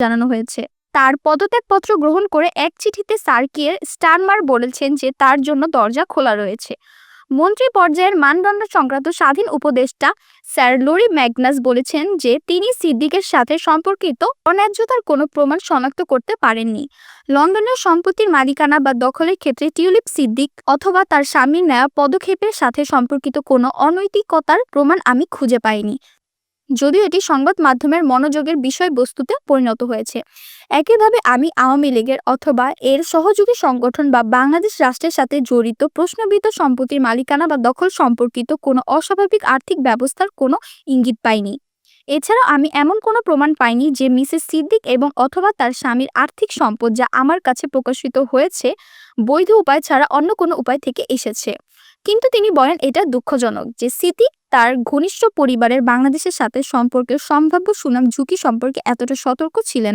জানানো হয়েছে। তার পদত্যাগপত্র গ্রহণ করে এক চিঠিতে সার্কিয়ের স্টারমার বলেছেন যে তার জন্য দরজা খোলা রয়েছে। মন্ত্রী পর্যায়ের মানদণ্ড সংক্রান্ত স্বাধীন উপদেষ্টা স্যার লরি ম্যাগনাস বলেছেন যে তিনি সিদ্দিকের সাথে সম্পর্কিত অন্যায্যতার কোনো প্রমাণ শনাক্ত করতে পারেননি। লন্ডনের সম্পত্তির মালিকানা বা দখলের ক্ষেত্রে টিউলিপ সিদ্দিক অথবা তার স্বামীর নেওয়া পদক্ষেপের সাথে সম্পর্কিত কোনো অনৈতিকতার প্রমাণ আমি খুঁজে পাইনি। যদিও এটি সংবাদ মাধ্যমের মনোযোগের বিষয়বস্তুতে পরিণত হয়েছে। একইভাবে আমি আওয়ামী লীগের অথবা এর সহযোগী সংগঠন বা বাংলাদেশ রাষ্ট্রের সাথে জড়িত প্রশ্নবিদ্ধ সম্পত্তির মালিকানা বা দখল সম্পর্কিত কোনো অস্বাভাবিক আর্থিক ব্যবস্থার কোনো ইঙ্গিত পাইনি। এছাড়াও আমি এমন কোনো প্রমাণ পাইনি যে মিসেস সিদ্দিক এবং অথবা তার স্বামীর আর্থিক সম্পদ যা আমার কাছে প্রকাশিত হয়েছে বৈধ উপায় ছাড়া অন্য কোনো উপায় থেকে এসেছে। কিন্তু তিনি বলেন এটা দুঃখজনক যে সিদ্দিক তার ঘনিষ্ঠ পরিবারের বাংলাদেশের সাথে সম্পর্কের সম্ভাব্য সুনাম ঝুঁকি সম্পর্কে এতটা সতর্ক ছিলেন